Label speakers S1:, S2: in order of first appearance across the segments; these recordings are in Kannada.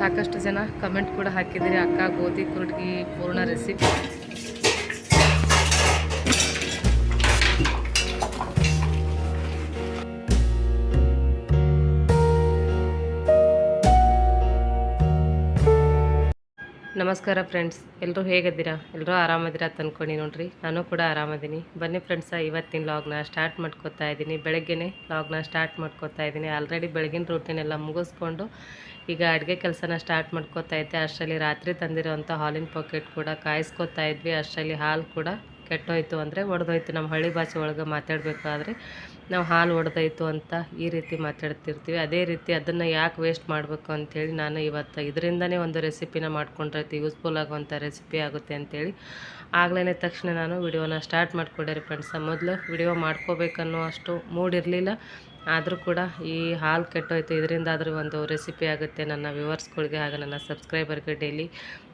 S1: ಸಾಕಷ್ಟು ಜನ ಕಮೆಂಟ್ ಕೂಡ ಹಾಕಿದ್ದೀರಿ. ಅಕ್ಕ, ಗೋಧಿ, ಕುರುಡ್ಗಿ, ಪೂರ್ಣ ರೆಸಿಪಿ ನಮಸ್ಕಾರ ಫ್ರೆಂಡ್ಸ್ ಎಲ್ಲರೂ ಹೇಗಿದ್ದೀರಾ? ಎಲ್ಲರೂ ಆರಾಮದಿರಾ ಅಂತ ಅಂದ್ಕೊಂಡು ನೋಡ್ರಿ. ನಾನು ಕೂಡ ಆರಾಮದೀನಿ. ಬನ್ನಿ ಫ್ರೆಂಡ್ಸ ಇವತ್ತಿನ ಲಾಗ್ನ ಸ್ಟಾರ್ಟ್ ಮಾಡ್ಕೋತಾ ಇದ್ದೀನಿ ಬೆಳಗ್ಗೆನೆ ಲಾಗ್ನ ಸ್ಟಾರ್ಟ್ ಮಾಡ್ಕೋತಾ ಇದ್ದೀನಿ ಆಲ್ರೆಡಿ ಬೆಳಗಿನ ರೂಟೀನ್ ಎಲ್ಲ ಮುಗಿಸ್ಕೊಂಡು ಈಗ ಅಡುಗೆ ಕೆಲಸನ ಸ್ಟಾರ್ಟ್ ಮಾಡ್ಕೋತಾ ಇದ್ದೆ. ಅಷ್ಟರಲ್ಲಿ ರಾತ್ರಿ ತಂದಿರುವಂಥ ಹಾಲಿನ ಪಾಕೆಟ್ ಕೂಡ ಕಾಯಿಸ್ಕೋತಾ ಇದ್ವಿ. ಅಷ್ಟರಲ್ಲಿ ಹಾಲು ಕೂಡ ಕೆಟ್ಟೋಯ್ತು ಅಂದರೆ ಒಡೆದೋಯ್ತು. ನಮ್ಮ ಹಳ್ಳಿ ಭಾಷೆ ಒಳಗೆ ಮಾತಾಡಬೇಕಾದ್ರೆ ನಾವು ಹಾಲು ಒಡೆದೋಯ್ತು ಅಂತ ಈ ರೀತಿ ಮಾತಾಡ್ತಿರ್ತೀವಿ. ಅದೇ ರೀತಿ ಅದನ್ನು ಯಾಕೆ ವೇಸ್ಟ್ ಮಾಡಬೇಕು ಅಂಥೇಳಿ ನಾನು ಇವತ್ತು ಇದರಿಂದನೇ ಒಂದು ರೆಸಿಪಿನ ಮಾಡ್ಕೊಂಡ್ರೆ ಯೂಸ್ಫುಲ್ ಆಗುವಂಥ ರೆಸಿಪಿ ಆಗುತ್ತೆ ಅಂಥೇಳಿ ಆಗ್ಲೇ ತಕ್ಷಣ ನಾನು ವಿಡಿಯೋನ ಸ್ಟಾರ್ಟ್ ಮಾಡ್ಕೊಂಡೆ ಫ್ರೆಂಡ್ಸ ಮೊದಲು ವಿಡಿಯೋ ಮಾಡ್ಕೋಬೇಕನ್ನೋ ಅಷ್ಟು ಮೂಡ್ ಇರಲಿಲ್ಲ. ಆದರೂ ಕೂಡ ಈ ಹಾಲು ಕೆಟ್ಟೋಯ್ತು, ಇದರಿಂದಾದರೂ ಒಂದು ರೆಸಿಪಿ ಆಗುತ್ತೆ ನನ್ನ ವ್ಯೂವರ್ಸ್ಗಳಿಗೆ ಹಾಗೆ ನನ್ನ ಸಬ್ಸ್ಕ್ರೈಬರ್ಗೆ ಡೈಲಿ.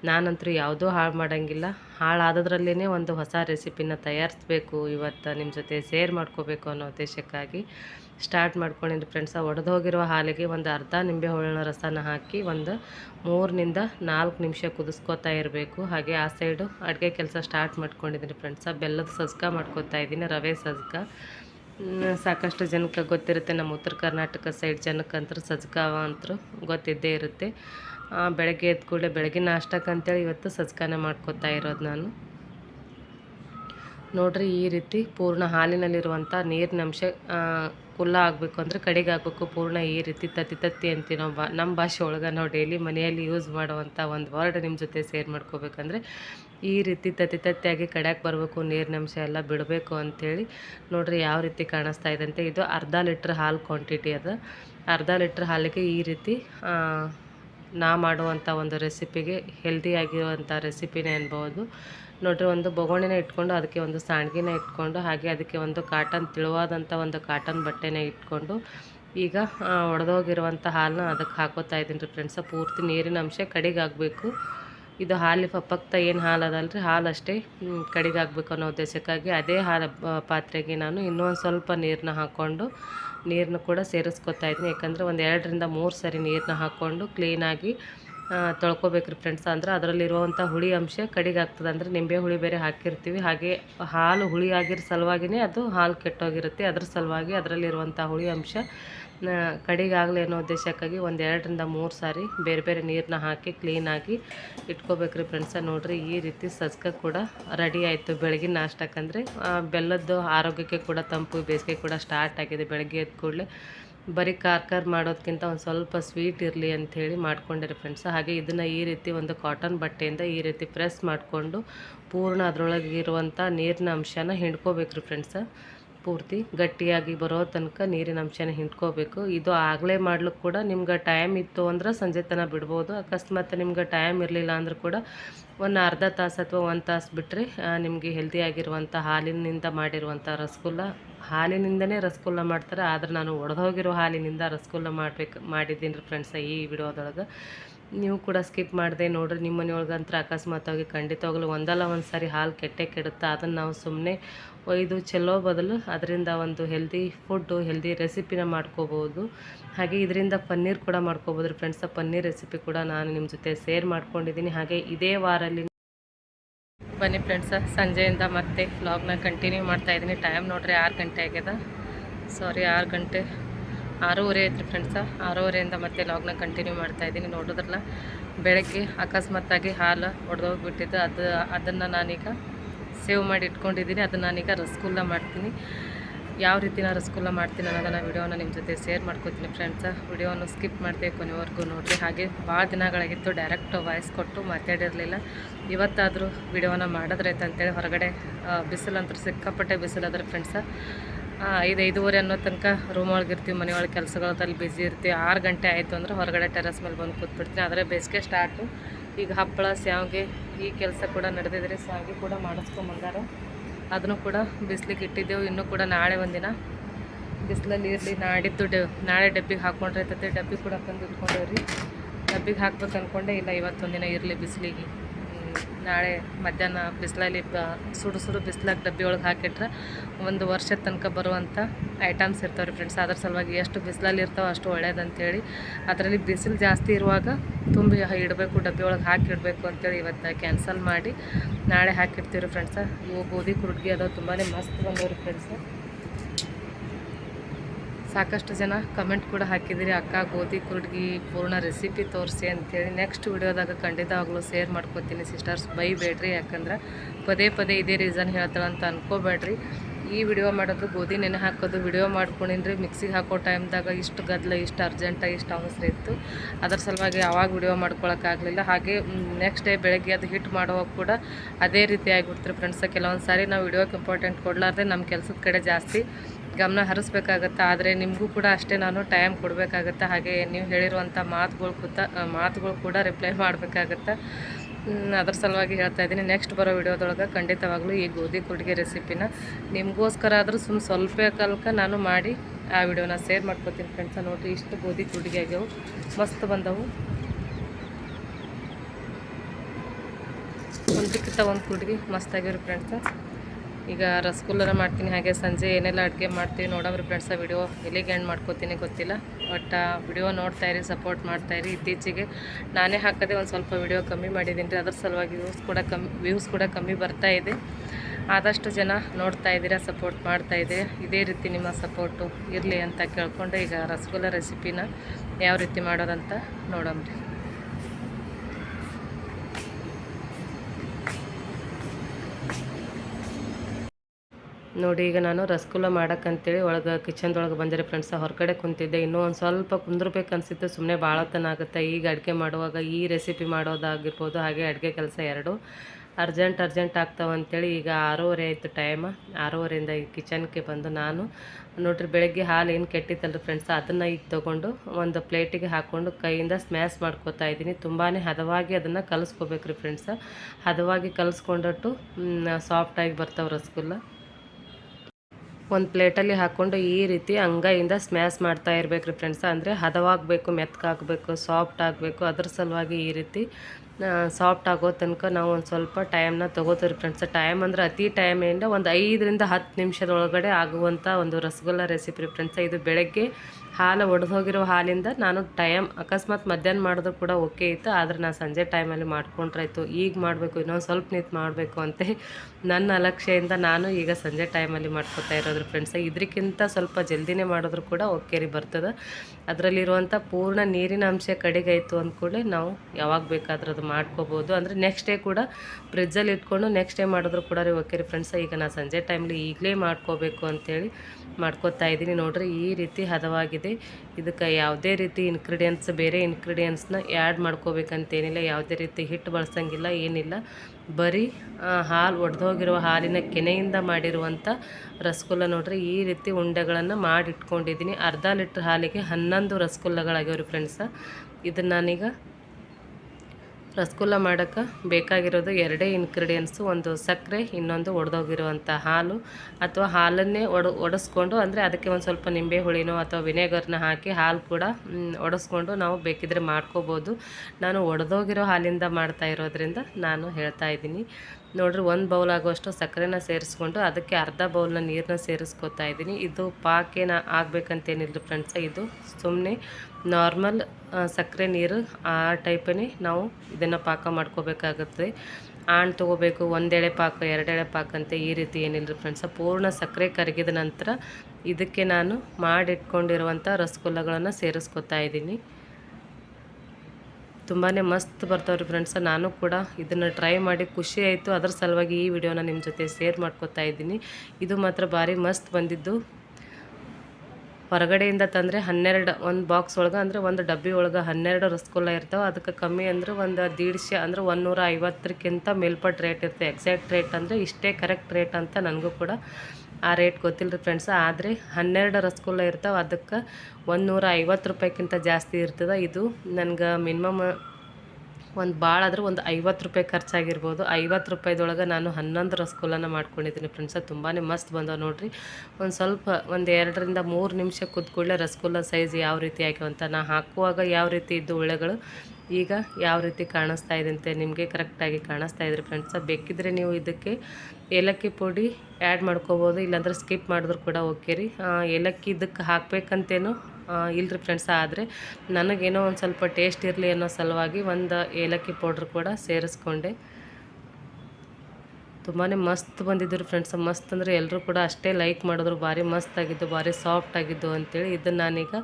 S1: ನಾನಂತರೂ ಯಾವುದೂ ಹಾಳು ಮಾಡೋಂಗಿಲ್ಲ. ಹಾಳಾದದ್ರಲ್ಲೇ ಒಂದು ಹೊಸ ರೆಸಿಪಿನ ತಯಾರಿಸ್ಬೇಕು, ಇವತ್ತು ನಿಮ್ಮ ಜೊತೆ ಶೇರ್ ಮಾಡ್ಕೋಬೇಕು ಅನ್ನೋ ಉದ್ದೇಶಕ್ಕಾಗಿ. ಸ್ಟಾರ್ಟ್ ಮಾಡ್ಕೊಂಡಿದ್ದು ಫ್ರೆಂಡ್ಸ ಒಡೆದೋಗಿರುವ ಹಾಲಿಗೆ ಒಂದು ಅರ್ಧ ನಿಂಬೆ ಹೋಳಿನ ರಸನ ಹಾಕಿ ಒಂದು ಮೂರರಿಂದ ನಾಲ್ಕು ನಿಮಿಷ ಕುದಿಸ್ಕೋತಾ ಇರಬೇಕು. ಹಾಗೆ ಆ ಸೈಡು ಅಡುಗೆ ಕೆಲಸ ಸ್ಟಾರ್ಟ್ ಮಾಡ್ಕೊಂಡಿದ್ದೀನಿ ಫ್ರೆಂಡ್ಸ. ಬೆಲ್ಲದ ಸಜ್ಕ ಮಾಡ್ಕೋತಾ ಇದ್ದೀನಿ, ರವೆ ಸಜ್ಕ. ಸಾಕಷ್ಟು ಜನಕ್ಕೆ ಗೊತ್ತಿರುತ್ತೆ. ನಮ್ಮ ಉತ್ತರ ಕರ್ನಾಟಕ ಸೈಡ್ ಜನಕ್ಕಂತೂ ಸಜ್ಕಾವ ಅಂತೂ ಗೊತ್ತಿದ್ದೇ ಇರುತ್ತೆ. ಬೆಳಗ್ಗೆ ಎದ್ದ ಕೂಡಲೇ ಬೆಳಗ್ಗೆ ನಾಷ್ಟಕ್ಕಂತೇಳಿ ಇವತ್ತು ಸಜ್ಕಾನ ಮಾಡ್ಕೋತಾ ಇರೋದು ನಾನು. ನೋಡ್ರಿ ಈ ರೀತಿ ಪೂರ್ಣ ಹಾಲಿನಲ್ಲಿರುವಂಥ ನೀರಿನ ಅಂಶ ಆ, ಕುಲ್ಲ ಆಗಬೇಕು ಅಂದರೆ ಕಡೆಗೆ ಆಗಬೇಕು ಪೂರ್ಣ ಈ ರೀತಿ ತತ್ತಿ ತತ್ತಿ ಅಂತೀವಿ ನಾವು ಬಾ ನಮ್ಮ ಭಾಷೆ ಒಳಗೆ ನಾವು ಡೈಲಿ ಮನೆಯಲ್ಲಿ ಯೂಸ್ ಮಾಡುವಂಥ ಒಂದು ವರ್ಡ್ ನಿಮ್ಮ ಜೊತೆ ಸೇರ್ ಮಾಡ್ಕೋಬೇಕಂದ್ರೆ ಈ ರೀತಿ ತತ್ತಿ ತತ್ತಿಯಾಗಿ ಕಡೆಯಾಗಿ ಬರಬೇಕು ನೀರಿನಂಶ ಎಲ್ಲ ಬಿಡಬೇಕು ಅಂಥೇಳಿ ನೋಡಿರಿ ಯಾವ ರೀತಿ ಕಾಣಿಸ್ತಾ ಇದೆ ಅಂತ. ಇದು ಅರ್ಧ ಲೀಟ್ರ್ ಹಾಲು ಕ್ವಾಂಟಿಟಿ ಅದ. ಅರ್ಧ ಲೀಟ್ರ್ ಹಾಲಿಗೆ ಈ ರೀತಿ ನಾ ಮಾಡುವಂಥ ಒಂದು ರೆಸಿಪಿಗೆ ಹೆಲ್ದಿಯಾಗಿರುವಂಥ ರೆಸಿಪಿನೇ ಅನ್ಬೋದು. ನೋಡ್ರಿ, ಒಂದು ಬೊಗೋಣಿನ ಇಟ್ಕೊಂಡು ಅದಕ್ಕೆ ಒಂದು ಸಾಣ್ಗಿನ ಇಟ್ಕೊಂಡು, ಹಾಗೆ ಅದಕ್ಕೆ ಒಂದು ಕಾಟನ್ ತಿಳುವಾದಂಥ ಒಂದು ಕಾಟನ್ ಬಟ್ಟೆನ ಇಟ್ಕೊಂಡು ಈಗ ಒಡೆದೋಗಿರುವಂಥ ಹಾಲನ್ನ ಅದಕ್ಕೆ ಹಾಕೋತಾ ಇದ್ದೀನಿ ರೀ ಫ್ರೆಂಡ್ಸ ಪೂರ್ತಿ ನೀರಿನ ಅಂಶ ಕಡಿಗೆ ಆಗಬೇಕು ಇದು ಹಾಲಿ ಪಪ್ಪಕ್ತ ಏನು ಹಾಲು ರೀ ಹಾಲು ಅಷ್ಟೇ ಕಡಿಗಾಗಬೇಕು ಅನ್ನೋ ಉದ್ದೇಶಕ್ಕಾಗಿ. ಅದೇ ಹಾಲು ಪಾತ್ರೆಗೆ ನಾನು ಇನ್ನೊಂದು ಸ್ವಲ್ಪ ನೀರನ್ನ ಹಾಕ್ಕೊಂಡು ನೀರನ್ನ ಕೂಡ ಸೇರಿಸ್ಕೊತಾ ಇದ್ದೀನಿ. ಯಾಕಂದರೆ ಒಂದು ಎರಡರಿಂದ ಮೂರು ಸರಿ ನೀರನ್ನ ಹಾಕ್ಕೊಂಡು ಕ್ಲೀನಾಗಿ ತೊಳ್ಕೊಬೇಕ್ರಿ ಫ್ರೆಂಡ್ಸ್ ಅಂದ್ರೆ ಅದರಲ್ಲಿರುವಂಥ ಹುಳಿ ಅಂಶ ಕಡಿಗೆ ಆಗ್ತದೆ ಅಂದರೆ ನಿಂಬೆ ಹುಳಿ ಬೇರೆ ಹಾಕಿರ್ತೀವಿ. ಹಾಗೆ ಹಾಲು ಹುಳಿ ಆಗಿರೋ ಸಲುವಾಗಿಯೇ ಅದು ಹಾಲು ಕೆಟ್ಟೋಗಿರುತ್ತೆ. ಅದ್ರ ಸಲುವಾಗಿ ಅದರಲ್ಲಿರುವಂಥ ಹುಳಿ ಅಂಶ ಕಡಿಗಾಗಲಿ ಅನ್ನೋ ಉದ್ದೇಶಕ್ಕಾಗಿ ಒಂದು ಎರಡರಿಂದ ಮೂರು ಸಾರಿ ಬೇರೆ ಬೇರೆ ನೀರನ್ನ ಹಾಕಿ ಕ್ಲೀನಾಗಿ ಇಟ್ಕೋಬೇಕ್ರಿ ಫ್ರೆಂಡ್ಸ ನೋಡಿರಿ ಈ ರೀತಿ ಸಜ್ಕ ಕೂಡ ರೆಡಿ ಆಯಿತು ಬೆಳಗಿನ ನಾಷ್ಟಕ್ಕಂದರೆ ಬೆಲ್ಲದ್ದು ಆರೋಗ್ಯಕ್ಕೆ ಕೂಡ ತಂಪು, ಬೇಸಿಗೆ ಕೂಡ ಸ್ಟಾರ್ಟ್ ಆಗಿದೆ. ಬೆಳಗ್ಗೆ ಎದ್ದ ಕೂಡಲೇ ಬರೀ ಕಾರ್ ಕಾರ್ ಮಾಡೋದಕ್ಕಿಂತ ಒಂದು ಸ್ವಲ್ಪ ಸ್ವೀಟ್ ಇರಲಿ ಅಂಥೇಳಿ ಮಾಡ್ಕೊಂಡಿರಿ ಫ್ರೆಂಡ್ಸ್ ಹಾಗೆ ಇದನ್ನು ಈ ರೀತಿ ಒಂದು ಕಾಟನ್ ಬಟ್ಟೆಯಿಂದ ಈ ರೀತಿ ಪ್ರೆಸ್ ಮಾಡಿಕೊಂಡು ಪೂರ್ಣ ಅದರೊಳಗೆ ಇರುವಂಥ ನೀರಿನ ಅಂಶನ ಹಿಂಡ್ಕೋಬೇಕು ರೀ ಫ್ರೆಂಡ್ಸ ಪೂರ್ತಿ ಗಟ್ಟಿಯಾಗಿ ಬರೋ ತನಕ ನೀರಿನ ಅಂಶನ ಹಿಂಡ್ಕೋಬೇಕು. ಇದು ಆಗಲೇ ಮಾಡ್ಲಿಕ್ಕೆ ಕೂಡ ನಿಮ್ಗೆ ಟೈಮ್ ಇತ್ತು ಅಂದ್ರೆ ಸಂಜೆ ತನಕ ಬಿಡ್ಬೋದು. ಅಕಸ್ಮಾತ್ ನಿಮ್ಗೆ ಟೈಮ್ ಇರಲಿಲ್ಲ ಅಂದ್ರೂ ಕೂಡ ಒಂದು ಅರ್ಧ ತಾಸು ಅಥವಾ ಒಂದು ತಾಸು ಬಿಟ್ಟರೆ ನಿಮಗೆ ಹೆಲ್ದಿಯಾಗಿರುವಂಥ ಹಾಲಿನಿಂದ ಮಾಡಿರುವಂಥ ರಸಗುಲ್ಲ, ಹಾಲಿನಿಂದನೇ ರಸಗುಲ್ಲ ಮಾಡ್ತಾರೆ. ಆದ್ರೆ ನಾನು ಒಡೆದೋಗಿರೋ ಹಾಲಿನಿಂದ ರಸಗುಲ್ಲ ಮಾಡಬೇಕು, ಮಾಡಿದ್ದೀನಿ ರೀ ಫ್ರೆಂಡ್ಸ ಈ ವಿಡಿಯೋದೊಳಗೆ. ನೀವು ಕೂಡ ಸ್ಕಿಪ್ ಮಾಡಿದೆ ನೋಡ್ರಿ. ನಿಮ್ಮ ಮನೆಯೊಳಗಂತ್ರ ಅಕಸ್ಮಾತಾಗಿ ಖಂಡಿತವಾಗ್ಲೂ ಒಂದಲ್ಲ ಒಂದು ಸಾರಿ ಹಾಲು ಕೆಟ್ಟೆ ಕೆಡುತ್ತೆ, ಅದನ್ನು ನಾವು ಸುಮ್ಮನೆ ಒಯ್ದು ಚೆಲ್ಲೋ ಬದಲು ಅದರಿಂದ ಒಂದು ಹೆಲ್ದಿ ಫುಡ್ಡು ಹೆಲ್ದಿ ರೆಸಿಪಿನ ಮಾಡ್ಕೋಬೋದು. ಹಾಗೆ ಇದರಿಂದ ಪನ್ನೀರ್ ಕೂಡ ಮಾಡ್ಕೋಬೋದು ಫ್ರೆಂಡ್ಸ್ ಪನ್ನೀರ್ ರೆಸಿಪಿ ಕೂಡ ನಾನು ನಿಮ್ಮ ಜೊತೆ ಶೇರ್ ಮಾಡ್ಕೊಂಡಿದ್ದೀನಿ. ಹಾಗೆ ಇದೇ ವಾರಲ್ಲಿ ಬನ್ನಿ ಫ್ರೆಂಡ್ಸ ಸಂಜೆಯಿಂದ ಮತ್ತೆ ವ್ಲಾಗ್ನ ಕಂಟಿನ್ಯೂ ಮಾಡ್ತಾ ಇದ್ದೀನಿ. ಟೈಮ್ ನೋಡ್ರಿ ಆರು ಗಂಟೆ ಆಗ್ಯದ. ಸಾರಿ ಆರು ಗಂಟೆ, ಆರೂವರೆ ಐತ್ರಿ ಫ್ರೆಂಡ್ಸ ಆರೂವರೆಯಿಂದ ಮತ್ತೆ ಲಾಗ್ನ ಕಂಟಿನ್ಯೂ ಮಾಡ್ತಾ ಇದ್ದೀನಿ. ನೋಡಿದ್ರಲ್ಲ, ಬೆಳಗ್ಗೆ ಅಕಸ್ಮಾತ್ತಾಗಿ ಹಾಲು ಒಡೆದೋಗ್ಬಿಟ್ಟಿದ್ದು. ಅದು, ಅದನ್ನು ನಾನೀಗ ಸೇವ್ ಮಾಡಿ ಇಟ್ಕೊಂಡಿದ್ದೀನಿ, ಅದನ್ನು ನಾನೀಗ ರಸಗುಲ್ಲ ಮಾಡ್ತೀನಿ. ಯಾವ ರೀತಿ ನಾನು ರಸಗುಲ್ಲ ಮಾಡ್ತೀನಿ ಅನ್ನೋದನ್ನು ವಿಡಿಯೋನ ನಿಮ್ಮ ಜೊತೆ ಶೇರ್ ಮಾಡ್ಕೊತೀನಿ ಫ್ರೆಂಡ್ಸ ವಿಡಿಯೋನ ಸ್ಕಿಪ್ ಮಾಡಿದೆ ಕೊನೆವರೆಗೂ ನೋಡಿರಿ. ಹಾಗೆ ಭಾಳ ದಿನಗಳಾಗಿತ್ತು ಡೈರೆಕ್ಟ್ ವಾಯ್ಸ್ ಕೊಟ್ಟು ಮಾತಾಡಿರಲಿಲ್ಲ. ಇವತ್ತಾದರೂ ವಿಡಿಯೋನ ಆಯ್ತು ಅಂತೇಳಿ ಹೊರಗಡೆ ಬಿಸಿಲು ಬಿಸಿಲಂತೂ ಸಿಕ್ಕಾಪಟ್ಟೆ ಬಿಸಿಲದ್ರ ಫ್ರೆಂಡ್ಸ ಐದು ಐದೂವರೆ ಅನ್ನೋ ತನಕ ರೂಮ್ ಒಳಗೆ ಇರ್ತೀವಿ ಮನೆಯೊಳಗೆ ಕೆಲಸಗಳಲ್ಲಿ ಬ್ಯುಸಿ ಇರ್ತೀವಿ. ಆರು ಗಂಟೆ ಆಯಿತು ಅಂದ್ರೆ ಹೊರಗಡೆ ಟೆರಸ್ ಮೇಲೆ ಬಂದು ಕೂತ್ಬಿಡ್ತೀನಿ. ಆದರೆ ಬೇಸಿಗೆ ಸ್ಟಾರ್ಟು ಈಗ ಹಪ್ಪಳ ಸ್ಯಾವಿಗೆ ಈ ಕೆಲಸ ಕೂಡ ನಡೆದಿದ್ರೆ ಸಾಗಿ ಕೂಡ ಮಾಡಿಸ್ಕೊಂಬಂದಾರ ಅದನ್ನು ಕೂಡ ಬಿಸಿಲಿಗೆ ಇಟ್ಟಿದ್ದೆವು. ಇನ್ನೂ ಕೂಡ ನಾಳೆ ಒಂದಿನ ಬಿಸಿಲಲ್ಲಿ ಇರಲಿ ನಾಡಿದ್ದು ಡ, ನಾಳೆ ಡಬ್ಬಿಗೆ ಹಾಕ್ಕೊಂಡ್ರೆ ಇರ್ತೈತೆ. ಡಬ್ಬಿ ಕೂಡ ತಂದು ಇಟ್ಕೊಂಡೇವ್ರಿ. ಡಬ್ಬಿಗೆ ಹಾಕ್ಬೇಕು ಅಂದ್ಕೊಂಡೆ ಇಲ್ಲ ಇವತ್ತೊಂದಿನ ಇರಲಿ ಬಿಸಿಲಿಗೆ. ನಾಳೆ ಮಧ್ಯಾಹ್ನ ಬಿಸಿಲಲ್ಲಿ ಬ, ಸುಡು ಸುಡು ಬಿಸಿಲಾಗಿ ಡಬ್ಬಿ ಒಳಗೆ ಹಾಕಿಟ್ರೆ ಒಂದು ವರ್ಷದ ತನಕ ಬರುವಂಥ ಐಟಮ್ಸ್ ಇರ್ತಾವೆ ರೀ ಫ್ರೆಂಡ್ಸ್ ಅದ್ರ ಸಲುವಾಗಿ ಎಷ್ಟು ಬಿಸಿಲಲ್ಲಿ ಇರ್ತಾವೆ ಅಷ್ಟು ಒಳ್ಳೇದಂತೇಳಿ. ಅದರಲ್ಲಿ ಬಿಸಿಲು ಜಾಸ್ತಿ ಇರುವಾಗ ತುಂಬಿ ಇಡಬೇಕು, ಡಬ್ಬಿ ಒಳಗೆ ಹಾಕಿ ಇಡಬೇಕು ಅಂತೇಳಿ ಇವತ್ತು ಕ್ಯಾನ್ಸಲ್ ಮಾಡಿ. ನಾಳೆ ಹಾಕಿಡ್ತೀವಿ ಫ್ರೆಂಡ್ಸ ಇವು ಗೋಧಿ, ಕುರುಡ್ಗಿ ಅದು ತುಂಬಾ ಮಸ್ತ್ ಬಂದವು ರೀ ಫ್ರೆಂಡ್ಸ ಸಾಕಷ್ಟು ಜನ ಕಮೆಂಟ್ ಕೂಡ ಹಾಕಿದಿರಿ. ಅಕ್ಕ, ಗೋಧಿ, ಕುರುಡ್ಗಿ ಪೂರ್ಣ ರೆಸಿಪಿ ತೋರಿಸಿ ಅಂತೇಳಿ. ನೆಕ್ಸ್ಟ್ ವಿಡಿಯೋದಾಗ ಖಂಡಿತವಾಗ್ಲೂ ಶೇರ್ ಮಾಡ್ಕೋತೀನಿ ಸಿಸ್ಟರ್ಸ್ ಬೈಬೇಡ್ರಿ ಯಾಕಂದ್ರೆ ಪದೇ ಪದೇ ಇದೇ ರೀಸನ್ ಹೇಳ್ತಾಳೆ ಅಂತ ಅನ್ಕೋಬೇಡ್ರಿ. ಈ ವಿಡಿಯೋ ಮಾಡೋದು, ಗೋಧಿ ನೆನೆ ಹಾಕೋದು ವಿಡಿಯೋ ಮಾಡ್ಕೊಂಡಿನ್ರಿ ಮಿಕ್ಸಿಗೆ ಹಾಕೋ ಟೈಮ್ದಾಗ ಇಷ್ಟು ಗದ್ದಲ ಇಷ್ಟು ಅರ್ಜೆಂಟಾಗಿ ಇಷ್ಟು ಅವಸರ ಇತ್ತು. ಅದ್ರ ಸಲುವಾಗಿ ಯಾವಾಗ ವಿಡಿಯೋ ಮಾಡ್ಕೊಳಕ್ಕಾಗಲಿಲ್ಲ ಹಾಗೆ ನೆಕ್ಸ್ಟ್ ಡೇ ಬೆಳಗ್ಗೆ ಅದು ಹಿಟ್ ಮಾಡುವಾಗ ಕೂಡ ಅದೇ ರೀತಿ ಆಗಿಬಿಡ್ತೀರಿ ಫ್ರೆಂಡ್ಸ ಕೆಲವೊಂದು ಸಾರಿ ನಾವು ವಿಡಿಯೋಕ್ಕೆ ಇಂಪಾರ್ಟೆಂಟ್ ಕೊಡಲಾರ್ದೆ ನಮ್ಮ ಕೆಲಸದ ಕಡೆ ಜಾಸ್ತಿ ಗಮನ ಹರಿಸ್ಬೇಕಾಗತ್ತೆ. ಆದರೆ ನಿಮಗೂ ಕೂಡ ಅಷ್ಟೇ ನಾನು ಟೈಮ್ ಕೊಡಬೇಕಾಗತ್ತೆ. ಹಾಗೆ ನೀವು ಹೇಳಿರುವಂಥ ಮಾತುಗಳು ಕೂತ, ಮಾತುಗಳು ಕೂಡ ರಿಪ್ಲೈ ಮಾಡಬೇಕಾಗತ್ತೆ. ಅದ್ರ ಸಲುವಾಗಿ ಹೇಳ್ತಾ ಇದ್ದೀನಿ ನೆಕ್ಸ್ಟ್ ಬರೋ ವಿಡಿಯೋದೊಳಗೆ ಖಂಡಿತವಾಗ್ಲೂ ಈ ಗೋಧಿ ಕುಡ್ಗೆ ರೆಸಿಪಿನ ನಿಮಗೋಸ್ಕರ ಆದರೂ ಸುಮ್ಮನೆ ಸ್ವಲ್ಪ ಕಾಲಕ್ಕೆ ನಾನು ಮಾಡಿ ಆ ವಿಡಿಯೋನ ಶೇರ್ ಮಾಡ್ಕೊತೀನಿ ಫ್ರೆಂಡ್ಸ ನೋಡಿರಿ, ಇಷ್ಟು ಗೋಧಿ ಕುಡ್ಗೆ ಆಗ್ಯವು, ಮಸ್ತ್ ಬಂದವು. ಒಂದಕ್ಕಿಂತ ಒಂದು ಕುಡುಗೆ ಮಸ್ತ್ ಆಗ್ಯವ್ರಿ ಫ್ರೆಂಡ್ಸ ಈಗ ರಸಗುಲ್ಲರ ಮಾಡ್ತೀನಿ, ಹಾಗೆ ಸಂಜೆ ಏನೆಲ್ಲ ಅಡುಗೆ ಮಾಡ್ತೀವಿ ನೋಡೋರು ಫ್ರೆಂಡ್ಸ ವಿಡಿಯೋ. ಎಲ್ಲಿಗೆ ಎಂಡ್ ಮಾಡ್ಕೋತೀನಿ ಗೊತ್ತಿಲ್ಲ. ಬಟ್ ವಿಡಿಯೋ ನೋಡ್ತಾ ಇರಿ ಸಪೋರ್ಟ್ ಮಾಡ್ತಾ ಇರಿ. ಇತ್ತೀಚೆಗೆ ನಾನೇ ಹಾಕದೆ ಒಂದು ಸ್ವಲ್ಪ ವಿಡಿಯೋ ಕಮ್ಮಿ ಮಾಡಿದ್ದೀನಿ ರೀ. ಅದ್ರ ಸಲುವಾಗಿ ವ್ಯೂಸ್ ಕೂಡ ಕಮ್ಮಿ ವ್ಯೂಸ್ ಕೂಡ ಕಮ್ಮಿ ಬರ್ತಾ ಇದೆ. ಆದಷ್ಟು ಜನ ನೋಡ್ತಾ ಇದ್ದೀರಾ ಸಪೋರ್ಟ್ ಮಾಡ್ತಾ ಇದೆ. ಇದೇ ರೀತಿ ನಿಮ್ಮ ಸಪೋರ್ಟು ಇರಲಿ ಅಂತ ಕೇಳ್ಕೊಂಡು ಈಗ ರಸಗುಲ್ಲ ರೆಸಿಪಿನ ಯಾವ ರೀತಿ ಮಾಡೋದಂತ ನೋಡಮ್ರಿ ನೋಡಿ, ಈಗ ನಾನು ರಸಗುಲ್ಲ ಮಾಡೋಕ್ಕಂತೇಳಿ ಒಳಗೆ ಕಿಚನ್ದೊಳಗೆ ಬಂದಿರಿ ಫ್ರೆಂಡ್ಸ ಹೊರಗಡೆ ಕುಂತಿದ್ದೆ. ಇನ್ನೂ ಒಂದು ಸ್ವಲ್ಪ ಕುಂದ್ರಬೇಕು ಅನಿಸಿತ್ತು ಸುಮ್ಮನೆ ಭಾಳ ತನ ಆಗುತ್ತೆ ಈಗ ಅಡುಗೆ ಮಾಡುವಾಗ ಈ ರೆಸಿಪಿ ಮಾಡೋದಾಗಿರ್ಬೋದು, ಹಾಗೆ ಅಡುಗೆ ಕೆಲಸ ಎರಡು. ಅರ್ಜೆಂಟ್ ಅರ್ಜೆಂಟ್ ಆಗ್ತಾವೆ ಅಂತೇಳಿ ಈಗ ಆರೂವರೆ ಆಯಿತು ಟೈಮ್ ಆರೂವರೆಯಿಂದ ಈ ಕಿಚನ್ಗೆ ಬಂದು ನಾನು, ನೋಡ್ರಿ ಬೆಳಗ್ಗೆ ಹಾಲು ಏನು ಕೆಟ್ಟಿತ್ತಲ್ಲ ಫ್ರೆಂಡ್ಸ್ ಅದನ್ನು ಈಗ ತೊಗೊಂಡು ಒಂದು ಪ್ಲೇಟಿಗೆ ಹಾಕ್ಕೊಂಡು ಕೈಯಿಂದ ಸ್ಮ್ಯಾಶ್ ಮಾಡ್ಕೋತಾ ಇದ್ದೀನಿ. ತುಂಬಾ ಹದವಾಗಿ ಅದನ್ನು ಕಲಿಸ್ಕೋಬೇಕ್ರಿ ಫ್ರೆಂಡ್ಸ ಹದವಾಗಿ ಕಲಿಸ್ಕೊಂಡಟ್ಟು ಸಾಫ್ಟಾಗಿ ಬರ್ತಾವೆ ರಸಗುಲ್ಲ. ಒಂದು ಪ್ಲೇಟಲ್ಲಿ ಹಾಕ್ಕೊಂಡು ಈ ರೀತಿ ಅಂಗೈಯಿಂದ ಸ್ಮ್ಯಾಶ್ ಮಾಡ್ತಾ ಇರಬೇಕು ರೀ ಫ್ರೆಂಡ್ಸ್ ಅಂದರೆ ಹದವಾಗಬೇಕು ಮೆತ್ಕಾಗಬೇಕು ಸಾಫ್ಟ್ ಆಗಬೇಕು. ಅದ್ರ ಸಲುವಾಗಿ ಈ ರೀತಿ ಸಾಫ್ಟ್ ಆಗೋ ತನಕ ನಾವು ಒಂದು ಸ್ವಲ್ಪ ಟೈಮ್ನ ತೊಗೋತೀವಿ ಫ್ರೆಂಡ್ಸ್ ಟೈಮ್ ಅಂದರೆ ಅತಿ ಟೈಮಿಂದ ಒಂದು ಐದರಿಂದ ಹತ್ತು ನಿಮಿಷದೊಳಗಡೆ ಆಗುವಂಥ ಒಂದು ರಸಗುಲ್ಲ ರೆಸಿಪಿ ಫ್ರೆಂಡ್ಸ್ ಇದು ಬೆಳಗ್ಗೆ ಹಾಲು ಒಡೆದೋಗಿರೋ ಹಾಲಿಂದ ನಾನು ಟೈಮ್ ಅಕಸ್ಮಾತ್ ಮಧ್ಯಾಹ್ನ ಮಾಡಿದ್ರು ಕೂಡ ಓಕೆ ಇತ್ತು, ಆದರೆ ನಾನು ಸಂಜೆ ಟೈಮಲ್ಲಿ ಮಾಡ್ಕೊಂಡ್ರಾಯ್ತು ಈಗ ಮಾಡಬೇಕು, ಇನ್ನೊಂದು ಸ್ವಲ್ಪ ನಿಂತು ಮಾಡಬೇಕು ಅಂತ ನನ್ನ ಅಲಕ್ಷ್ಯದಿಂದ ನಾನು ಈಗ ಸಂಜೆ ಟೈಮಲ್ಲಿ ಮಾಡ್ಕೊತಾ ಇರೋದ್ರ ಫ್ರೆಂಡ್ಸ್ ಇದಕ್ಕಿಂತ ಸ್ವಲ್ಪ ಜಲ್ದಿನೇ ಮಾಡಿದ್ರು ಕೂಡ ಓಕೆ ರೀ ಬರ್ತದೆ. ಅದರಲ್ಲಿರುವಂಥ ಪೂರ್ಣ ನೀರಿನ ಅಂಶ ಕಡೆಗಾಯಿತು ಅಂದ್ಕೂಡಲೇ ನಾವು ಯಾವಾಗ ಬೇಕಾದ್ರೂ ಅದು ಮಾಡ್ಕೋಬೋದು. ಅಂದರೆ ನೆಕ್ಸ್ಟ್ ಡೇ ಕೂಡ ಫ್ರಿಜ್ಜಲ್ಲಿ ಇಟ್ಕೊಂಡು ನೆಕ್ಸ್ಟ್ ಡೇ ಮಾಡಿದ್ರು ಕೂಡ ರೀ ಓಕೆ ರೀ ಫ್ರೆಂಡ್ಸ್ ಈಗ ನಾನು ಸಂಜೆ ಟೈಮಲ್ಲಿ ಈಗಲೇ ಮಾಡ್ಕೋಬೇಕು ಅಂತೇಳಿ ಮಾಡ್ಕೋತಾ ಇದ್ದೀನಿ. ನೋಡಿರಿ, ಈ ರೀತಿ ಹದವಾಗಿದೆ. ಇದಕ್ಕೆ ಯಾವುದೇ ರೀತಿ ಇನ್ಗ್ರೀಡಿಯೆಂಟ್ಸ್ ಬೇರೆ ಇನ್ಗ್ರೀಡಿಯೆಂಟ್ಸ್ನ ಆ್ಯಡ್ ಮಾಡ್ಕೋಬೇಕಂತೇನಿಲ್ಲ. ಯಾವುದೇ ರೀತಿ ಹಿಟ್ಟು ಬಳಸಂಗಿಲ್ಲ, ಏನಿಲ್ಲ. ಬರೀ ಹಾಲು ಒಡೆದೋಗಿರುವ ಹಾಲಿನ ಕೆನೆಯಿಂದ ಮಾಡಿರುವಂಥ ರಸಗುಲ್ಲ ನೋಡ್ರಿ, ಈ ರೀತಿ ಉಂಡೆಗಳನ್ನು ಮಾಡಿಟ್ಕೊಂಡಿದ್ದೀನಿ. ಅರ್ಧ ಲೀಟ್ರ್ ಹಾಲಿಗೆ ಹನ್ನೊಂದು ರಸಗುಲ್ಲಗಳಾಗ್ಯಾವ ರೀ ಫ್ರೆಂಡ್ಸ ಇದನ್ನು ನಾನೀಗ ರಸಗುಲ್ಲ ಮಾಡೋಕ್ಕೆ ಬೇಕಾಗಿರೋದು ಎರಡೇ ಇನ್ಗ್ರೀಡಿಯೆಂಟ್ಸು ಒಂದು ಸಕ್ಕರೆ, ಇನ್ನೊಂದು ಒಡೆದೋಗಿರುವಂಥ ಹಾಲು ಅಥವಾ ಹಾಲನ್ನೇ ಒಡ, ಒಡಿಸ್ಕೊಂಡು ಅಂದರೆ ಅದಕ್ಕೆ ಒಂದು ಸ್ವಲ್ಪ ನಿಂಬೆ ಹುಳಿನೋ ಅಥವಾ ವಿನೆಗರ್ನ ಹಾಕಿ ಹಾಲು ಕೂಡ ಒಡಿಸ್ಕೊಂಡು ನಾವು ಬೇಕಿದ್ರೆ ಮಾಡ್ಕೋಬೋದು. ನಾನು ಒಡೆದೋಗಿರೋ ಹಾಲಿಂದ ಮಾಡ್ತಾ ಇರೋದ್ರಿಂದ ನಾನು ಹೇಳ್ತಾ ಇದ್ದೀನಿ. ನೋಡ್ರಿ, ಒಂದು ಬೌಲ್ ಆಗುವಷ್ಟು ಸಕ್ಕರೆನ ಸೇರಿಸ್ಕೊಂಡು ಅದಕ್ಕೆ ಅರ್ಧ ಬೌಲ್ನ ನೀರನ್ನ ಸೇರಿಸ್ಕೊತಾ ಇದ್ದೀನಿ. ಇದು ಪಾಕೇನ ಆಗ್ಬೇಕಂತೇನಿಲ್ಲ ಫ್ರೆಂಡ್ಸ ಇದು ಸುಮ್ಮನೆ ನಾರ್ಮಲ್ ಸಕ್ಕರೆ ನೀರು, ಆ ಟೈಪೇ ನಾವು ಇದನ್ನು ಪಾಕ ಮಾಡ್ಕೋಬೇಕಾಗುತ್ತೆ. ಆಣ್ ತೊಗೋಬೇಕು, ಒಂದೆಳೆ ಪಾಕ, ಎರಡೆಳೆ ಪಾಕ ಅಂತ ಈ ರೀತಿ ಏನಿಲ್ಲ ರೀ ಫ್ರೆಂಡ್ಸ ಪೂರ್ಣ ಸಕ್ಕರೆ ಕರಗಿದ ನಂತರ ಇದಕ್ಕೆ ನಾನು ಮಾಡಿಟ್ಕೊಂಡಿರುವಂಥ ರಸಗುಲ್ಲಗಳನ್ನು ಸೇರಿಸ್ಕೊತಾ ಇದ್ದೀನಿ. ತುಂಬಾ ಮಸ್ತ್ ಬರ್ತಾವೆ ರೀ ಫ್ರೆಂಡ್ಸ ನಾನು ಕೂಡ ಇದನ್ನು ಟ್ರೈ ಮಾಡಿ ಖುಷಿ ಆಯಿತು. ಅದರ ಸಲುವಾಗಿ ಈ ವಿಡಿಯೋನ ನಿಮ್ಮ ಜೊತೆ ಶೇರ್ ಮಾಡ್ಕೊತಾ ಇದ್ದೀನಿ. ಇದು ಮಾತ್ರ ಭಾರಿ ಮಸ್ತ್ ಬಂದಿದ್ದು. ಹೊರಗಡೆಯಿಂದ ತಂದರೆ ಹನ್ನೆರಡು ಒಂದು ಬಾಕ್ಸ್ ಒಳಗೆ ಅಂದರೆ ಒಂದು ಡಬ್ಬಿ ಒಳಗೆ ಹನ್ನೆರಡು ರಸಗುಲ್ಲ ಇರ್ತಾವೆ. ಅದಕ್ಕೆ ಕಮ್ಮಿ ಅಂದ್ರೆ ಒಂದು ದೀಡ್ಶೆ ಅಂದರೆ ಒಂದೂರ ಐವತ್ತಕ್ಕಿಂತ ಮೇಲ್ಪಟ್ಟು ರೇಟ್ ಇರುತ್ತೆ. ಎಕ್ಸಾಕ್ಟ್ ರೇಟ್ ಅಂದರೆ ಇಷ್ಟೇ ಕರೆಕ್ಟ್ ರೇಟ್ ಅಂತ ನನಗೂ ಕೂಡ ಆ ರೇಟ್ ಗೊತ್ತಿಲ್ಲ ರೀ ಫ್ರೆಂಡ್ಸ್ ಆದರೆ ಹನ್ನೆರಡು ರಸಗುಲ್ಲ ಇರ್ತಾವೆ. ಅದಕ್ಕೆ ಒಂದು ನೂರ ಐವತ್ತು ರೂಪಾಯಿಗಿಂತ ಜಾಸ್ತಿ ಇರ್ತದೆ. ಇದು ನನಗೆ ಮಿನಿಮಮ್ ಒಂದು ಭಾಳ ಆದ್ರೆ ಒಂದು ಐವತ್ತು ರೂಪಾಯಿ ಖರ್ಚಾಗಿರ್ಬೋದು. ಐವತ್ತು ರೂಪಾಯಿದೊಳಗೆ ನಾನು ಹನ್ನೊಂದು ರಸಗುಲ್ಲನ ಮಾಡ್ಕೊಂಡಿದ್ದೀನಿ ಫ್ರೆಂಡ್ಸ ತುಂಬಾ ಮಸ್ತ್ ಬಂದವು ನೋಡಿರಿ. ಒಂದು ಸ್ವಲ್ಪ ಒಂದು ಎರಡರಿಂದ ಮೂರು ನಿಮಿಷ ಕುದ್ಕೊಳ್ಳೆ ರಸಗುಲ್ಲ ಸೈಜ್ ಯಾವ ರೀತಿ ಆಗ್ಯಾವಂತ ನಾ ಹಾಕುವಾಗ ಯಾವ ರೀತಿ ಇದ್ದು ಉಳ್ಳೆಗಳು ಈಗ ಯಾವ ರೀತಿ ಕಾಣಿಸ್ತಾ ಇದೆ ಅಂತ ನಿಮಗೆ ಕರೆಕ್ಟಾಗಿ ಕಾಣಿಸ್ತಾ ಇದ್ರಿ ಫ್ರೆಂಡ್ಸ ಬೇಕಿದ್ರೆ ನೀವು ಇದಕ್ಕೆ ಏಲಕ್ಕಿ ಪುಡಿ ಆ್ಯಡ್ ಮಾಡ್ಕೋಬೋದು. ಇಲ್ಲಾಂದ್ರೆ ಸ್ಕಿಪ್ ಮಾಡಿದ್ರು ಕೂಡ ಓಕೆ ರೀ. ಏಲಕ್ಕಿ ಇದಕ್ಕೆ ಹಾಕ್ಬೇಕಂತೇನು ಇಲ್ರಿ ಫ್ರೆಂಡ್ಸ್ ಆದರೆ ನನಗೇನೋ ಒಂದು ಸ್ವಲ್ಪ ಟೇಸ್ಟ್ ಇರಲಿ ಅನ್ನೋ ಸಲುವಾಗಿ ಒಂದು ಏಲಕ್ಕಿ ಪೌಡ್ರ್ ಕೂಡ ಸೇರಿಸ್ಕೊಂಡೆ. ತುಂಬಾ ಮಸ್ತ್ ಬಂದಿದ್ದರು ಫ್ರೆಂಡ್ಸ್ ಮಸ್ತ್ ಅಂದರೆ ಎಲ್ಲರೂ ಕೂಡ ಅಷ್ಟೇ ಲೈಕ್ ಮಾಡಿದ್ರು, ಭಾರಿ ಮಸ್ತ್ ಆಗಿದ್ದು, ಭಾರಿ ಸಾಫ್ಟ್ ಆಗಿದ್ದು ಅಂತೇಳಿ ಇದನ್ನು ನಾನೀಗ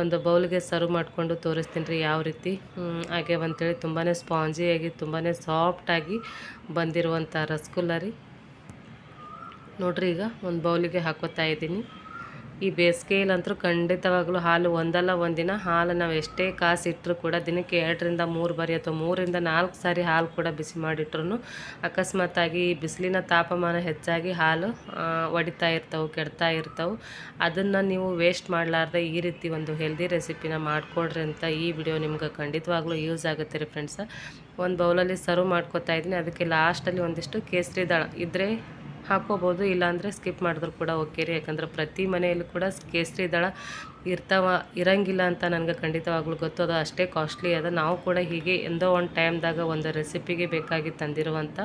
S1: ಒಂದು ಬೌಲ್ಗೆ ಸರ್ವ್ ಮಾಡಿಕೊಂಡು ತೋರಿಸ್ತೀನಿ ರೀ ಯಾವ ರೀತಿ. ಹಾಗೆ ಅಂತೇಳಿ ತುಂಬಾ ಸ್ಪಾಂಜಿಯಾಗಿ ತುಂಬಾ ಸಾಫ್ಟಾಗಿ ಬಂದಿರುವಂಥ ರಸಗುಲ್ಲ ರೀ ನೋಡ್ರಿ ಈಗ ಒಂದು ಬೌಲಿಗೆ ಹಾಕೋತಾ ಇದ್ದೀನಿ. ಈ ಬೇಸಿಗೆಯಲ್ಲಂತೂ ಖಂಡಿತವಾಗ್ಲೂ ಹಾಲು ಒಂದಲ್ಲ ಒಂದಿನ ಹಾಲು ನಾವು ಎಷ್ಟೇ ಕಾಸು ಇಟ್ಟರೂ ಕೂಡ ದಿನಕ್ಕೆ ಎರಡರಿಂದ ಮೂರು ಬಾರಿ ಅಥವಾ ಮೂರಿಂದ ನಾಲ್ಕು ಸಾರಿ ಹಾಲು ಕೂಡ ಬಿಸಿ ಮಾಡಿಟ್ರು ಅಕಸ್ಮಾತಾಗಿ ಈ ಬಿಸಿಲಿನ ತಾಪಮಾನ ಹೆಚ್ಚಾಗಿ ಹಾಲು ಒಡಿತಾ ಇರ್ತವೆ, ಕೆಡ್ತಾ ಇರ್ತವೆ. ಅದನ್ನು ನೀವು ವೇಸ್ಟ್ ಮಾಡಲಾರ್ದೆ ಈ ರೀತಿ ಒಂದು ಹೆಲ್ದಿ ರೆಸಿಪಿನ ಮಾಡಿಕೊಡ್ರಿ ಅಂತ ಈ ವಿಡಿಯೋ ನಿಮ್ಗೆ ಖಂಡಿತವಾಗ್ಲೂ ಯೂಸ್ ಆಗುತ್ತೆ ರೀ ಫ್ರೆಂಡ್ಸ. ಒಂದು ಬೌಲಲ್ಲಿ ಸರ್ವ್ ಮಾಡ್ಕೋತಾ ಇದ್ದೀನಿ. ಅದಕ್ಕೆ ಲಾಸ್ಟಲ್ಲಿ ಒಂದಿಷ್ಟು ಕೇಸರಿ ದಳ ಇದ್ದರೆ ಹಾಕೋಬೋದು ಇಲ್ಲಾಂದರೆ ಸ್ಕಿಪ್ ಮಾಡಿದ್ರು ಕೂಡ ಓಕೆ ರೀ. ಯಾಕಂದ್ರೆ ಪ್ರತಿ ಮನೆಯಲ್ಲೂ ಕೂಡ ಕೇಸರಿ ದಳ ಇರ್ತಾವ, ಇರಂಗಿಲ್ಲ ಅಂತ ನನಗೆ ಖಂಡಿತವಾಗ್ಲೂ ಗೊತ್ತು. ಅದು ಅಷ್ಟೇ ಕಾಸ್ಟ್ಲಿ ಅದ. ನಾವು ಕೂಡ ಹೀಗೆ ಎಂದೋ ಒಂದು ಟೈಮ್ದಾಗ ಒಂದು ರೆಸಿಪಿಗೆ ಬೇಕಾಗಿ ತಂದಿರುವಂಥ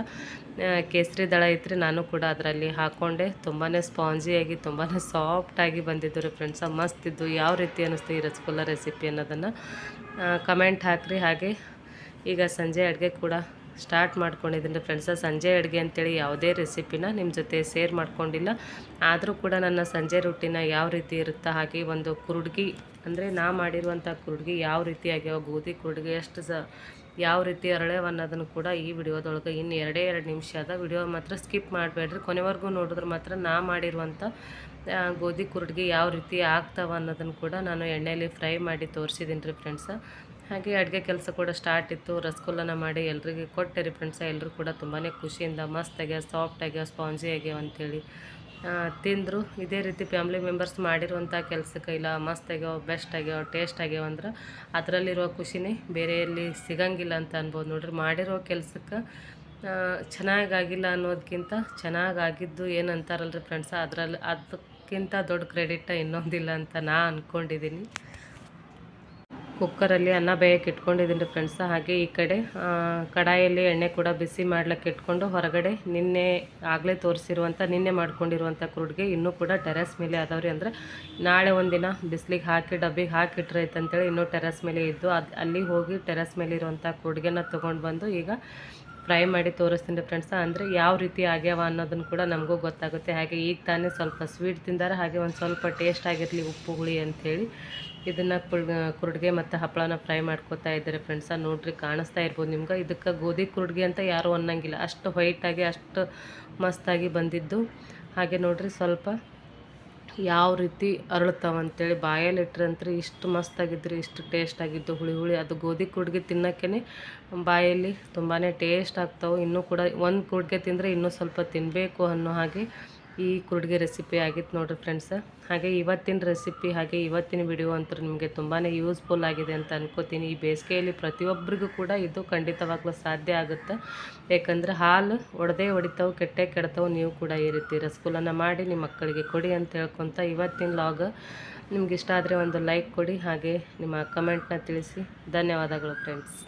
S1: ಕೇಸರಿ ದಳ ಇತ್ತು ನಾನು ಕೂಡ ಅದರಲ್ಲಿ ಹಾಕ್ಕೊಂಡೆ ತುಂಬಾ ಸ್ಪಾಂಜಿಯಾಗಿ ತುಂಬಾ ಸಾಫ್ಟಾಗಿ ಬಂದಿದ್ದು ರೀ ಫ್ರೆಂಡ್ಸ ಮಸ್ತ್ ಇದ್ದು. ಯಾವ ರೀತಿ ಅನ್ನಿಸ್ತು ಈ ರಸಗುಲ್ಲ ರೆಸಿಪಿ ಅನ್ನೋದನ್ನು ಕಮೆಂಟ್ ಹಾಕಿರಿ. ಹಾಗೆ ಈಗ ಸಂಜೆ ಅಡುಗೆ ಕೂಡ ಸ್ಟಾರ್ಟ್ ಮಾಡ್ಕೊಂಡಿದ್ದೀನಿ ಫ್ರೆಂಡ್ಸ. ಸಂಜೆ ಅಡುಗೆ ಅಂತೇಳಿ ಯಾವುದೇ ರೆಸಿಪಿನ ನಿಮ್ಮ ಜೊತೆ ಸೇರ್ ಮಾಡ್ಕೊಂಡಿಲ್ಲ. ಆದರೂ ಕೂಡ ನನ್ನ ಸಂಜೆ ರೊಟ್ಟಿನ ಯಾವ ರೀತಿ ಇರುತ್ತಾ ಹಾಗೆ ಒಂದು ಕುರುಡ್ಗಿ, ಅಂದರೆ ನಾ ಮಾಡಿರುವಂಥ ಕುರುಡ್ಗಿ ಯಾವ ರೀತಿ ಆಗ್ಯಾವ, ಗೋಧಿ ಕುರುಡ್ಗಿ ಎಷ್ಟು ಸ ಯಾವ ರೀತಿ ಅನ್ನೋದನ್ನು ಕೂಡ ಈ ವಿಡಿಯೋದೊಳಗೆ ಇನ್ನು ಎರಡೇ ಎರಡು ನಿಮಿಷ ಅದ. ವಿಡಿಯೋ ಮಾತ್ರ ಸ್ಕಿಪ್ ಮಾಡಬೇಡ್ರಿ. ಕೊನೆವರೆಗೂ ನೋಡಿದ್ರೆ ಮಾತ್ರ ನಾ ಮಾಡಿರುವಂಥ ಗೋಧಿ ಕುರುಡ್ಗಿ ಯಾವ ರೀತಿ ಆಗ್ತಾವ ಅನ್ನೋದನ್ನು ಕೂಡ ನಾನು ಎಣ್ಣೆಯಲ್ಲಿ ಫ್ರೈ ಮಾಡಿ ತೋರಿಸಿದ್ದೀನಿ ರೀ ಫ್ರೆಂಡ್ಸ. ಹಾಗೆ ಅಡುಗೆ ಕೆಲಸ ಕೂಡ ಸ್ಟಾರ್ಟ್ ಇತ್ತು. ರಸಗುಲ್ಲನ ಮಾಡಿ ಎಲ್ರಿಗೆ ಕೊಟ್ಟೆ ರೀ ಫ್ರೆಂಡ್ಸ ಎಲ್ಲರೂ ಕೂಡ ತುಂಬಾ ಖುಷಿಯಿಂದ ಮಸ್ತ್ ಆಗ್ಯಾವ ಸಾಫ್ಟ್ ಆಗ್ಯಾವ ಸ್ಪಾಂಜಿ ಆಗ್ಯಾವ ಅಂಥೇಳಿ ತಿಂದರು. ಇದೇ ರೀತಿ ಫ್ಯಾಮ್ಲಿ ಮೆಂಬರ್ಸ್ ಮಾಡಿರುವಂಥ ಕೆಲಸಕ್ಕೆ ಇಲ್ಲ, ಮಸ್ತ್ ಆಗ್ಯಾವ ಬೆಸ್ಟ್ ಆಗ್ಯಾವ ಟೇಸ್ಟ್ ಆಗ್ಯಾವ ಅಂದ್ರೆ ಅದರಲ್ಲಿರುವ ಖುಷಿನೇ ಬೇರೆ ಎಲ್ಲಿ ಸಿಗಂಗಿಲ್ಲ ಅಂತ ಅನ್ಬೋದು. ನೋಡ್ರಿ, ಮಾಡಿರೋ ಕೆಲಸಕ್ಕೆ ಚೆನ್ನಾಗಾಗಿಲ್ಲ ಅನ್ನೋದಕ್ಕಿಂತ ಚೆನ್ನಾಗಾಗಿದ್ದು ಏನು ಅಂತಾರಲ್ರಿ ಫ್ರೆಂಡ್ಸ ಅದರಲ್ಲಿ, ಅದಕ್ಕಿಂತ ದೊಡ್ಡ ಕ್ರೆಡಿಟ್ ಇನ್ನೊಂದಿಲ್ಲ ಅಂತ ನಾ ಅಂದ್ಕೊಂಡಿದ್ದೀನಿ ಕುಕ್ಕರಲ್ಲಿ ಅನ್ನ ಬೇಯಕ್ಕೆ ಇಟ್ಕೊಂಡಿದ್ದೀನಿ ಫ್ರೆಂಡ್ಸ್ ಹಾಗೆ ಈ ಕಡೆ ಕಡಾಯಲ್ಲಿ ಎಣ್ಣೆ ಕೂಡ ಬಿಸಿ ಮಾಡ್ಲಿಕ್ಕೆ ಇಟ್ಕೊಂಡು ಹೊರಗಡೆ ನಿನ್ನೆ ಆಗಲೇ ತೋರಿಸಿರುವಂಥ ನಿನ್ನೆ ಮಾಡ್ಕೊಂಡಿರುವಂಥ ಕ್ರೂಡ್ಗೆ ಇನ್ನೂ ಕೂಡ ಟೆರೆಸ್ ಮೇಲೆ ಅದಾವ್ರಿ ಅಂದರೆ ನಾಳೆ ಒಂದಿನ ಬಿಸಿಲಿಗೆ ಹಾಕಿ, ಡಬ್ಬಿಗೆ ಹಾಕಿಟ್ರೆ ಅಂತೇಳಿ ಇನ್ನೂ ಟೆರೆಸ್ ಮೇಲೆ ಇದ್ದು ಅದು, ಅಲ್ಲಿ ಹೋಗಿ ಟೆರೆಸ್ ಮೇಲೆ ಇರುವಂಥ ಕ್ರೂಡ್ಗೆನ ತೊಗೊಂಡು ಬಂದು ಈಗ ಫ್ರೈ ಮಾಡಿ ತೋರಿಸ್ತೀನಿ ಫ್ರೆಂಡ್ಸ ಅಂದರೆ ಯಾವ ರೀತಿ ಆಗ್ಯಾವ ಅನ್ನೋದನ್ನು ಕೂಡ ನಮಗೂ ಗೊತ್ತಾಗುತ್ತೆ. ಹಾಗೆ ಈಗ ತಾನೇ ಸ್ವಲ್ಪ ಸ್ವೀಟ್ ತಿಂದಾರೆ, ಹಾಗೆ ಒಂದು ಸ್ವಲ್ಪ ಟೇಸ್ಟ್ ಆಗಿರಲಿ ಉಪ್ಪು, ಹುಳಿ ಅಂಥೇಳಿ ಇದನ್ನು ಕುರುಡ್ಗೆ ಮತ್ತು ಹಪ್ಪಳನ ಫ್ರೈ ಮಾಡ್ಕೊತಾ ಇದ್ದಾರೆ ಫ್ರೆಂಡ್ಸ ನೋಡ್ರಿ, ಕಾಣಿಸ್ತಾ ಇರ್ಬೋದು ನಿಮ್ಗೆ. ಇದಕ್ಕೆ ಗೋಧಿ ಕುರುಡ್ಗೆ ಅಂತ ಯಾರೂ ಅನ್ನಂಗಿಲ್ಲ. ಅಷ್ಟು ವೈಟಾಗಿ ಅಷ್ಟು ಮಸ್ತಾಗಿ ಬಂದಿದ್ದು. ಹಾಗೆ ನೋಡ್ರಿ, ಸ್ವಲ್ಪ ಯಾವ ರೀತಿ ಅರಳ್ತಾವ ಅಂತೇಳಿ ಬಾಯಲ್ಲಿ ಇಟ್ರಂತ್ರಿ ಇಷ್ಟು ಮಸ್ತಾಗಿದ್ರಿ ಇಷ್ಟು ಟೇಸ್ಟ್ ಆಗಿದ್ದು ಹುಳಿ ಹುಳಿ. ಅದು ಗೋಧಿ ಕುಡ್ಗೆ ತಿನ್ನೋಕ್ಕೇ ಬಾಯಲ್ಲಿ ತುಂಬಾ ಟೇಸ್ಟ್ ಆಗ್ತಾವೆ. ಇನ್ನೂ ಕೂಡ ಒಂದು ಕುಡ್ಗೆ ತಿಂದರೆ ಇನ್ನೂ ಸ್ವಲ್ಪ ತಿನ್ನಬೇಕು ಅನ್ನೋ ಹಾಗೆ ಈ ಕುರುಡಿಗೆ ರೆಸಿಪಿ ಆಗಿತ್ತು ನೋಡಿರಿ ಫ್ರೆಂಡ್ಸ್ ಹಾಗೆ ಇವತ್ತಿನ ರೆಸಿಪಿ ಹಾಗೆ ಇವತ್ತಿನ ವಿಡಿಯೋ ಅಂತೂ ನಿಮಗೆ ತುಂಬಾ ಯೂಸ್ಫುಲ್ ಆಗಿದೆ ಅಂತ ಅನ್ಕೋತೀನಿ. ಈ ಬೇಸಿಗೆಯಲ್ಲಿ ಪ್ರತಿಯೊಬ್ಬರಿಗೂ ಕೂಡ ಇದು ಖಂಡಿತವಾಗ್ಲೂ ಸಾಧ್ಯ ಆಗುತ್ತೆ. ಯಾಕಂದರೆ ಹಾಲು ಒಡೆದೇ ಹೊಡಿತಾವೆ, ಕೆಟ್ಟೆ ಕೆಡ್ತಾವೆ ನೀವು ಕೂಡ ಈ ರೀತಿ ರಸಗುಲ್ಲನ ಮಾಡಿ ನಿಮ್ಮ ಮಕ್ಕಳಿಗೆ ಕೊಡಿ ಅಂತ ಹೇಳ್ಕೊತ ಇವತ್ತಿನ ಲಾಗ್ ನಿಮ್ಗೆ ಇಷ್ಟ ಆದರೆ ಒಂದು ಲೈಕ್ ಕೊಡಿ, ಹಾಗೆ ನಿಮ್ಮ ಕಮೆಂಟ್ನ ತಿಳಿಸಿ. ಧನ್ಯವಾದಗಳು ಫ್ರೆಂಡ್ಸ್